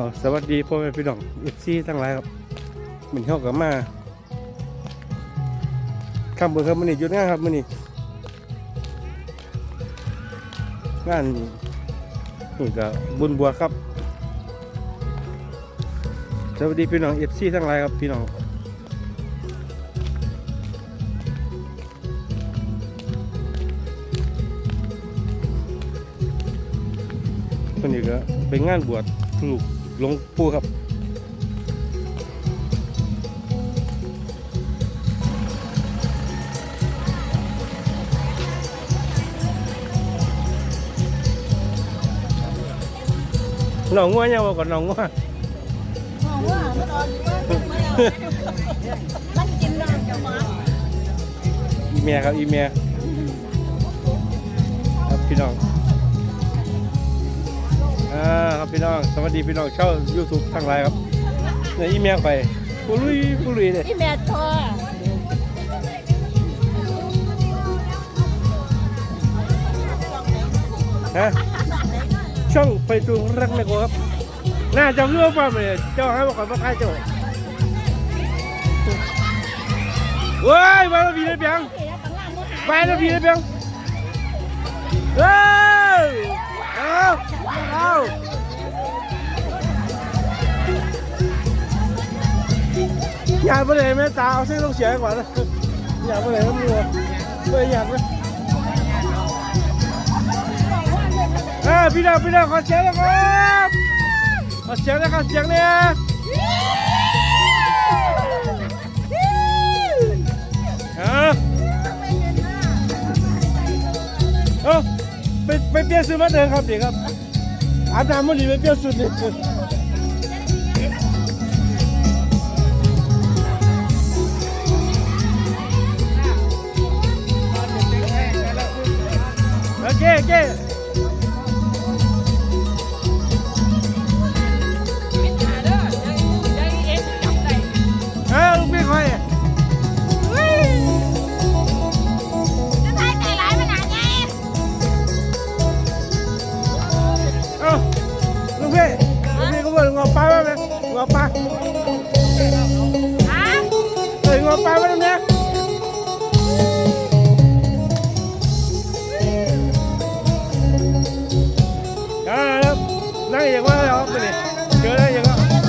อสวัสดีพ่อแม่พี่น้องเอฟซีทั้งหลายครับมันเข้ากับมาคำเบอร์ครับมันนี่หยุดงานครับมันนี่งานนี่ก็บุญบัวครับสวัสดีพี่น้องเอฟซีทั้งหลายครับพี่น้องคนนี้ก็เป็นงานบวชลูก หลวงปู่ครับหนองงัวยังบอกก่อนหนองงัวบอกว่ามันออกอยู่ว่ามันกินได้จะมาอีเมียครับอีเมียครับพี่น้อง พี่น้อง สวัสดีพี่น้องเช่า YouTube ทั้งหลายครับเนี่ยอีเมียไปผู้ลุยผู้ลุยเนี่ยอีแม่ทอฮะช่องไปจูงรักแม่โกครับน่าจะเลือกมาเลยเจ้าให้มาก่อนมาใครเจ้าเว้ยมาแล้วพี่เลยเพียงไปแล้วพี่เลยเพียง อย่าไปเลยแม่ตาเอาเส้นต้องเสียก่อนนะอย่าไปเลยน้ำมัวไม่อยากเลยเออพี่ดาวพี่ดาวขอเสียงนะครับขอเสียงนะครับเสียงเนี่ยอ่าเอ้าไปไปเปลี่ยนสูตรมาเดินครับเด็กครับอาบน้ำมันดีไปเปลี่ยนสูตรนี่ เออลูกพี่คอยจะทายใจร้ายขนาดไงเอ้าลูกพี่ลูกพี่ก็บอกงอปลาไหมงอปลาฮะเอ้ยงอปลาไห นั่งอย่างว่าเหรอไปดิเจอได้ยังอะจะ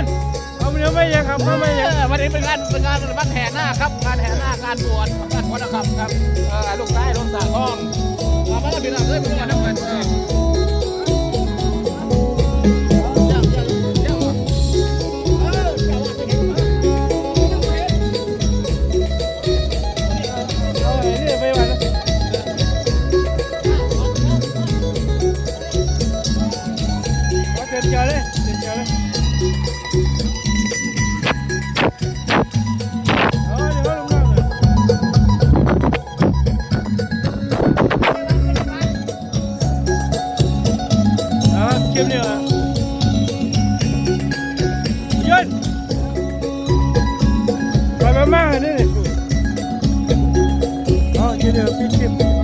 นเอาเนื้อไม่ยังครับไม่ยังวันนี้เป็นงานเป็นงานบ้านแห่หน้าครับงานแห่หน้างานบวชงานวัดนะครับครับลูกใต้ลูกสาวทองมาบ้านพี่น้องเลยเป็นงานน้ำกัน kiếm à? Duyên! Rồi mà mang này. Đi Đó, kiếm nhiều, kiếm kiếm.